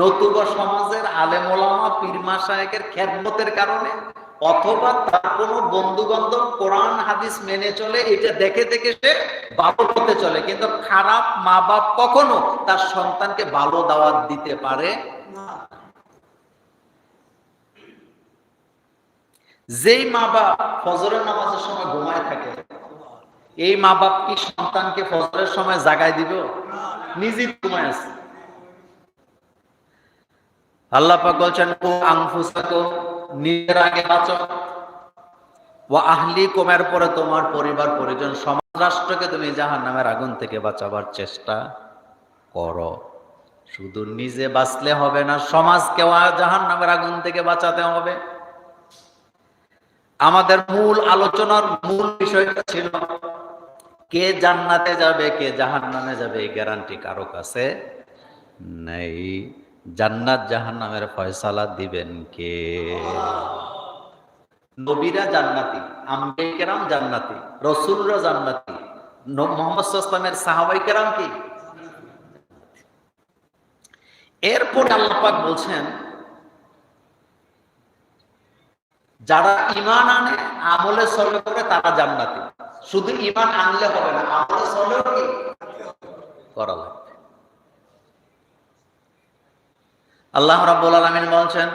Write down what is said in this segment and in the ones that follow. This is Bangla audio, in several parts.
নতুবা সমাজের আলেমোলামা পীরমা সাহেবের খেদমতের কারণে, অথবা তার কোনো বন্ধু বান্ধব কোরআন, হাদিস মেনে চলে, এটা দেখে দেখে সে ভালো হতে চলে। কিন্তু খারাপ মা বাপ কখনো তার সন্তানকে ভালো দাওয়াত দিতে পারে যেই মা বাপ ফজরের নামাজের সময় ঘুমায় থাকে, এই মা বাপ কি সন্তানকে ফজরের সময় জাগায় দিব? নিজেই ঘুমায় আছে। আল্লাহ পাক বলছেন, কো আনফুসাকো নিজের আগে বাঁচো। ওয়া আহলি কোমের পরে তোমার পরিবার, পরিজন, সমাজ, রাষ্ট্রকে তুমি জাহান আগুন থেকে বাঁচাবার চেষ্টা করো। শুধু নিজে বাঁচলে হবে না, সমাজকেও আগুন থেকে বাঁচাতে হবে। আমাদের মূল আলোচনার মূল বিষয়টা ছিল, কে জান্নাতে যাবে, কে জাহান্নামে যাবে, এই গ্যারান্টি কারও কাছে নেই। জান্নাত জাহান্নামের ফয়সালা দিবেন কে? নবীরা জান্নাতি, আম্বেকেরাম জান্নাতি, রসুলরা জান্নাতি মোহাম্মদ সাল্লামের সাহাবাই কেরাম কি? এরপর আল্লাহ পাক বলছেন, যারা ইমান আনে, আমলে সলে করে তারা জান্নাতি। শুধু ইমান আনলে হবে না, আমলে সলেও করা লাগবে। আল্লাহ রাব্বুল আলামিন বলছেন,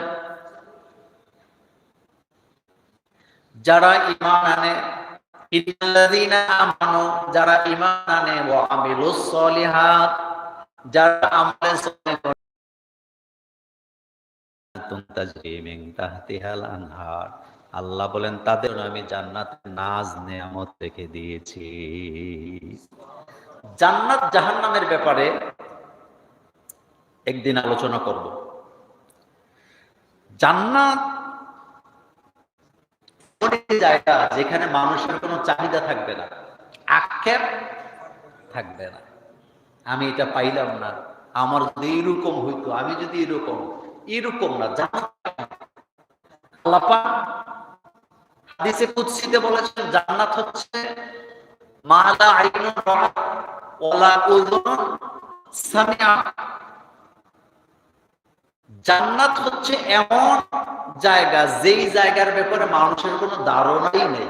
যারা ইমান আনে, ইল্লাযীনা আমানু, যারা ইমান আনে, ওয়া আমিলুস সলিহাত, যারা আমলে সলে করে তাহতিহাল আনহার। আল্লাহ বলেন, তাদের আমি জান্নাতের নাজ, নেয়ামত রেখে দিয়েছি। জান্নাত জাহান্নামের ব্যাপারে একদিন আলোচনা করব। জান্নাত জায়গা যেখানে মানুষের কোনো চাহিদা থাকবে না, আক্ষেপ থাকবে না। আমি এটা পাইলাম না, আমার যদি এরকম হইতো, আমি যদি এরকম এরকম না, জান্নাত হাদিসে কুদসিতে বলেছেন, জান্নাত হচ্ছে মালা সামিআ। জান্নাত হচ্ছে এমন জায়গা, যেই জায়গার ব্যাপারে মানুষের কোনো ধারণাই নেই।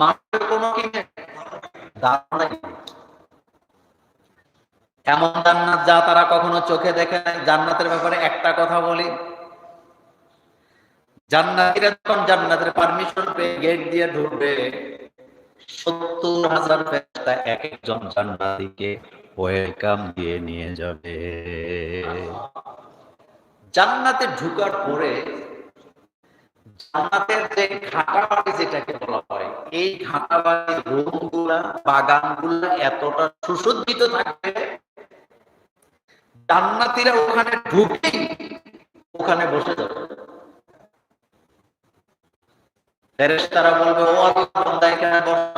মানুষের কোনো কি? ধারণাই এমন জান্নাত যা তারা কখনো চোখে দেখে নাই। জান্নাতের ব্যাপারে একটা কথা বলি। জান্নাতীরা যখন জান্নাতের পারমিশন পেয়ে গেট দিয়ে ঢুকবে, সত্তর হাজার এক একজন জান্নাতীকে ওয়েলকাম দিয়ে নিয়ে যাবে। জান্নাতে ঢুকার পরে জান্নাতের যে ঘাটাবাড়ি যেটাকে বলা হয়, এই ঘাটাবাড়ি রুমগুলা, বাগানগুলা এতটা সুসজ্জিত থাকবে, জান্নাতিরা ওখানে ঢুকেই ওখানে বসে যাবে। ফেরেশতারা বলবে, ও আল্লাহ বান্দা এখানে বসো।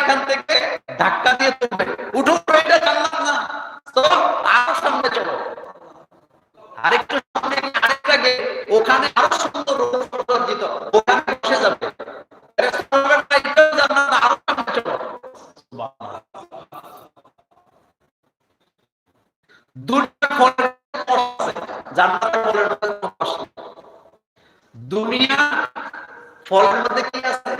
দুনিয়া ফলের মধ্যে কি আছে?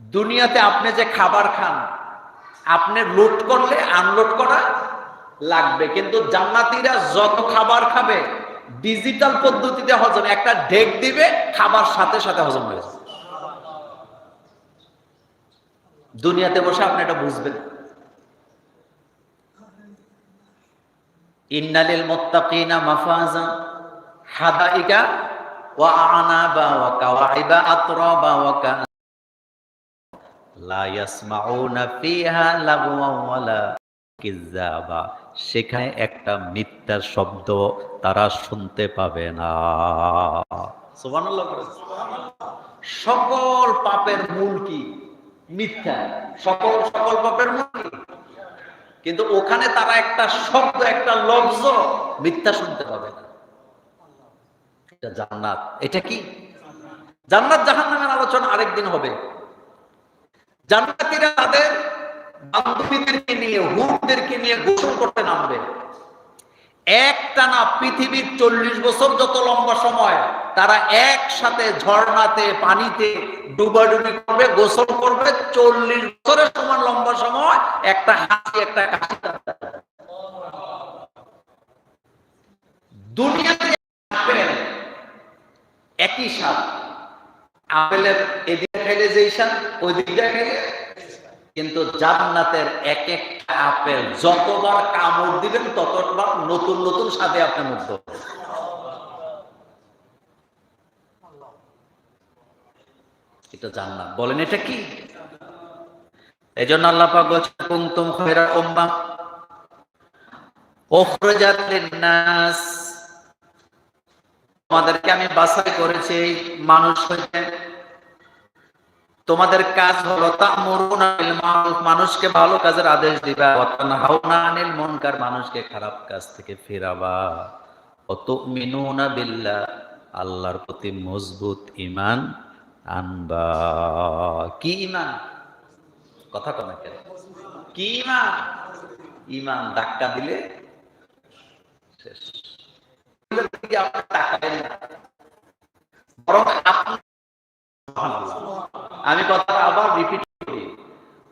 দুনিয়াতে আপনি যে খাবার খান, আপনি লোড করলে আনলোড করা লাগবে। কিন্তু জান্নাতিরা যত খাবার খাবে ডিজিটাল পদ্ধতিতে হজম, একটা ঢেক দিবে, খাবার সাথে সাথে হজম হয়ে যাবে। দুনিয়াতে বসে আপনি এটা বুঝবেন। ইন্নালিল মাফাজা হাদাইকা ওয়া আনাবা ওয়া কাওয়াইবা আতরাবা ওয়া কা লা ইয়াসমাউনা ফিহা লাগওয়া ওয়ালা সেখানে একটা মিথ্যার শব্দ তারা শুনতে পাবে না। সুবহানাল্লাহ সকল পাপের মূল কি? মিথ্যা। সকল সকল পাপের মূল কিন্তু ওখানে তারা একটা শব্দ, একটা লব্জ মিথ্যা শুনতে পাবে না। এটা জান্নাত। এটা কি? জান্নাত জাহান্নামের আলোচনা আরেকদিন হবে। জান্নাতীরা তাদের বান্ধবীদেরকে নিয়ে হুটদেরকে নিয়ে গোসল করতে নামবে। একটানা পৃথিবীর চল্লিশ বছর যত লম্বা সময়, তারা একসাথে ঝর্ণাতে, পানিতে ডুবাডুবি করবে, গোসল করবে, চল্লিশ বছরের সমান লম্বা সময়, একটা হাসি একটা কাশি। দুনিয়াতে আপেল, একই স্বাদ আপেলের এদিকে খাইলে যেই স্বাদ ওই দিকটা খাইলে কিন্তু জান্নাতের এক একটা আপেল যতবার কামড় দিবেন, ততবার নতুন নতুন স্বাদে আপনি মুগ্ধ এটা জান্নাত। বলেন, এটা কি? এই জন্য আল্লাহ পাক বলছেন, কুনতুম খায়রা উম্মাহ লিন-নাস। তোমাদেরকে আমি বাছাই করেছি মানুষ তোমাদের কাজ হলো মানুষকে ভালো কাজের আদেশ দিবা। মানুষকে খারাপ কাজ থেকে ফেরাবা। ওয়া তু'মিনুনা বিল্লাহ, আল্লাহর প্রতি মজবুত ঈমান আনবা। কি ঈমান? কথা কনা কেন? কি ঈমান? ঈমান ধাক্কা দিলে শেষ। বরং আপনি আমি কথাটা আবার রিপিট করি।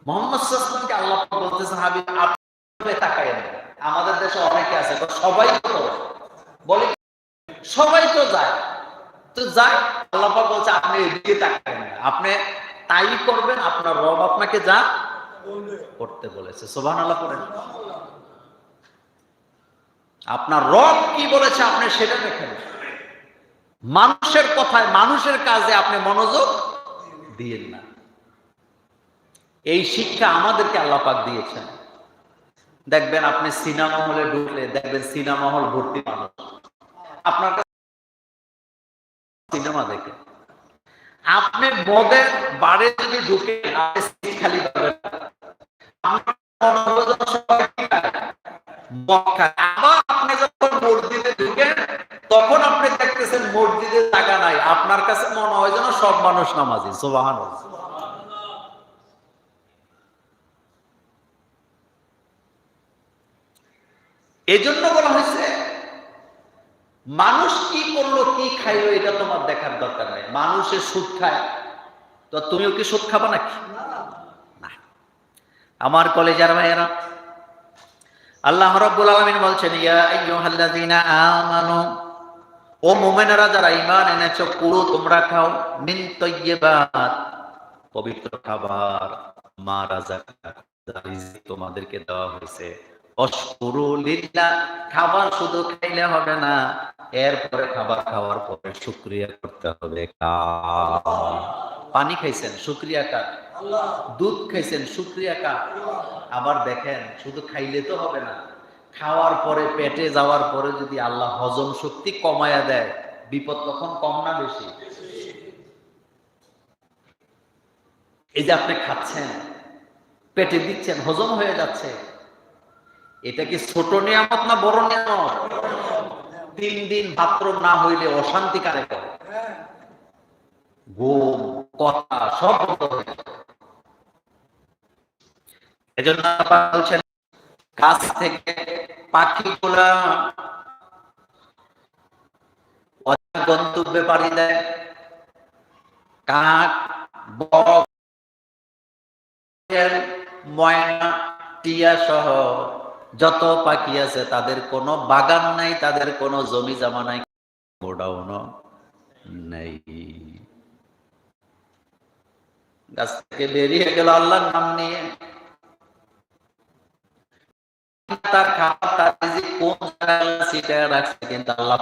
মোহাম্মদ সাল্লামকে আল্লাহ বলতেছেন, হাবিব আপনি তাকায় আমাদের দেশে অনেকে আছে সবাই তো বলে সবাই তো যায়। তো যায় আল্লাহ বলছে, আপনি এদিকে তাকায় আপনি তাই করবেন, আপনার রব আপনাকে যা করতে বলেছে। সোভান আল্লাহ করেন আপনার রব কি বলেছে, আপনি সেটা দেখেন। মানুষের কথায়, মানুষের কাজে আপনি মনোযোগ দিয়েন না। এই শিক্ষা আমাদেরকে আল্লাহ পাক দিয়েছেন। দেখবেন আপনি সিনেমা হলে ঢুকলে দেখবেন সিনেমা হল ভর্তি মানুষ। আপনার সিনেমা দেখে। আপনি মদের বারে যদি ঢুকে খালি পাবেন। আপনি যখন মসজিদে ঢুকেন, তখন আপনি দেখতেছেন মসজিদে জায়গা নাই। আপনার কাছে মনে হয় যেন সব মানুষ নামাজি। সোবাহান এজন্য বলা হয়েছে, মানুষ কি করল, কি খাইলো, এটা তোমার দেখার দরকার নাই। মানুষের সুদ খায়। তো তুমিও কি সুদ খাবা নাকি? না। আমার কলেজের ভাইয়েরা, আল্লাহ রাব্বুল আলামিন বলছেন, ইয়া আইয়ুহাল্লাযীনা আমানু ও মুমিনেরা যারা ঈমান এনেছো পুরো তোমরা খাও। মিন তাইয়্যিবাত পবিত্র খাবার, মা রিজিক তোমাদেরকে দেওয়া হয়েছে। খাবার শুধু খাইলে হবে না, এরপরে খাবার খাওয়ার পরে শুকরিয়া করতে হবে। পানি খাইছেন, শুকরিয়া কার? দুধ খাইছেন, শুক্রিয়া কা আবার দেখেন, শুধু খাইলে তো হবে না খাওয়ার পরে, পেটে যাওয়ার পরে যদি আল্লাহ হজম শক্তি কমায়া দেয়, বিপদ তখন কম না বেশি? এই যে আপনি খাচ্ছেন, পেটে দিচ্ছেন, হজম হয়ে যাচ্ছে, এটা কি ছোট নিয়ামত না বড় নিয়ামত? তিন দিন বাথরুম না হইলে অশান্তি কারে ঘুম, কথা, সব। এজন্য বলছেন গাছ থেকে পাখিগুলা গন্তব্যে পাড়ি দেয়। কাক ময়না, টিয়া সহ যত পাখি আছে, তাদের কোনো বাগান নাই, তাদের কোনো জমি জমা নাই, গোডাউনও নেই। গাছ থেকে বেরিয়ে গেল আল্লাহর নাম নিয়ে। তার খাবার, তার কোন রাখছে, কিন্তু আল্লাহ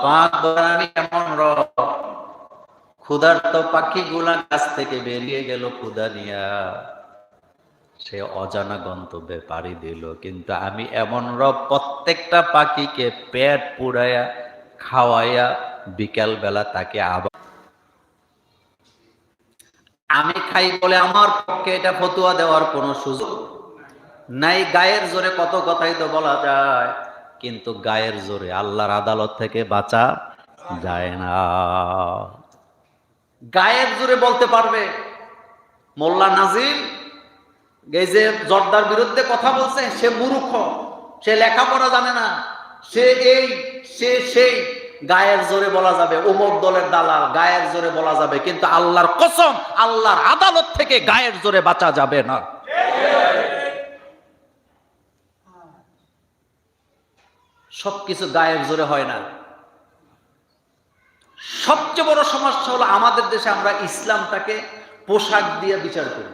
এমন রব? ক্ষুধার্ত গাছ থেকে বেরিয়ে গেল, ক্ষুধা নিয়া। সে অজানা গন্তব্যে পাড়ি দিল, কিন্তু আমি এমন রব, প্রত্যেকটা পাখিকে পেট পুড়াইয়া, খাওয়াইয়া বিকাল বেলা তাকে আবার আমি খাই বলে আমার পক্ষে এটা ফতুয়া দেওয়ার কোনো সুযোগ নাই গায়ের জোরে কত কথাই তো বলা যায়, কিন্তু গায়ের জোরে আল্লাহর আদালত থেকে বাঁচা যায় না। গায়ের জোরে বলতে পারবে মোল্লা নাজিম, এই যে জর্দার বিরুদ্ধে কথা বলছে, সে মূর্খ, সে লেখাপড়া জানে না, সে এই, সে সেই, গায়ের জোরে বলা যাবে অমুক দলের দালাল, গায়ের জোরে বলা যাবে, কিন্তু আল্লাহর কসম, আল্লাহর আদালত থেকে গায়ের জোরে বাঁচা যাবে না। সবকিছু গায়ের জোরে হয় না। সবচেয়ে বড় সমস্যা হলো আমাদের দেশে আমরা ইসলামটাকে পোশাক দিয়ে বিচার করি।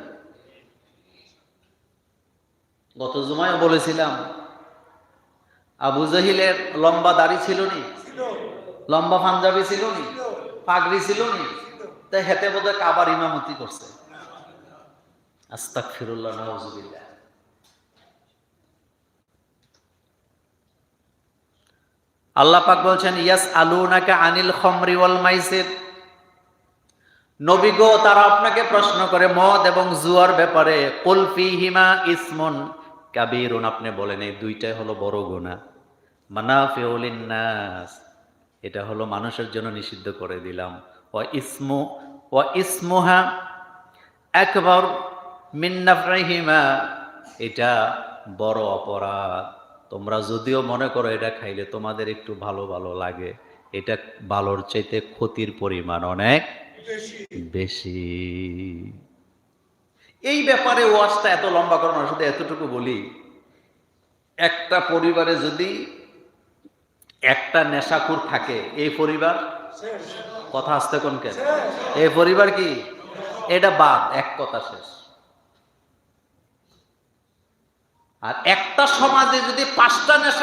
গত জুমায় বলেছিলাম, আবু জাহিলের লম্বা দাড়ি ছিল নি? লম্বা পাঞ্জাবি ছিল নি? পাগড়ি ছিল নি? তাই হেতে বোধহয় কাবার ইমামতি করছে। আস্তাক ফিরুল্লাহ নজুবিল্লাহ আল্লাহ পাক বলছেন, ইয়াস আলুনাকা আনিল খমরি ওয়াল মাইসির। নবী গো, তারা আপনাকে প্রশ্ন করে মদ এবং জুয়ার ব্যাপারে কুলফি হিমা ইসমন। কাবিরুন, আপনি বলেন, এই দুইটাই হলো বড় গুনাহ। মানাফিউলিন নাস এটা হলো মানুষের জন্য নিষিদ্ধ করে দিলাম। ও ইসমু ও ইসমুহা একবার মিন্নাফরাহিমা এটা বড় অপরাধ। তোমরা যদিও মনে করো এটা খাইলে তোমাদের একটু ভালো ভালো লাগে, এটা ভালোর চাইতে ক্ষতির পরিমাণ অনেক বেশি। এই ব্যাপারে ওয়াজটা এত লম্বা করানোর সাথে এতটুকু বলি, একটা পরিবারে যদি একটা নেশাকুর থাকে, এই পরিবার? কথা আসতে কোন কেন? এই পরিবার কি? এটা বাদ, এক কথা শেষ। আর একটা সমাজে যদি পাঁচটা নেশা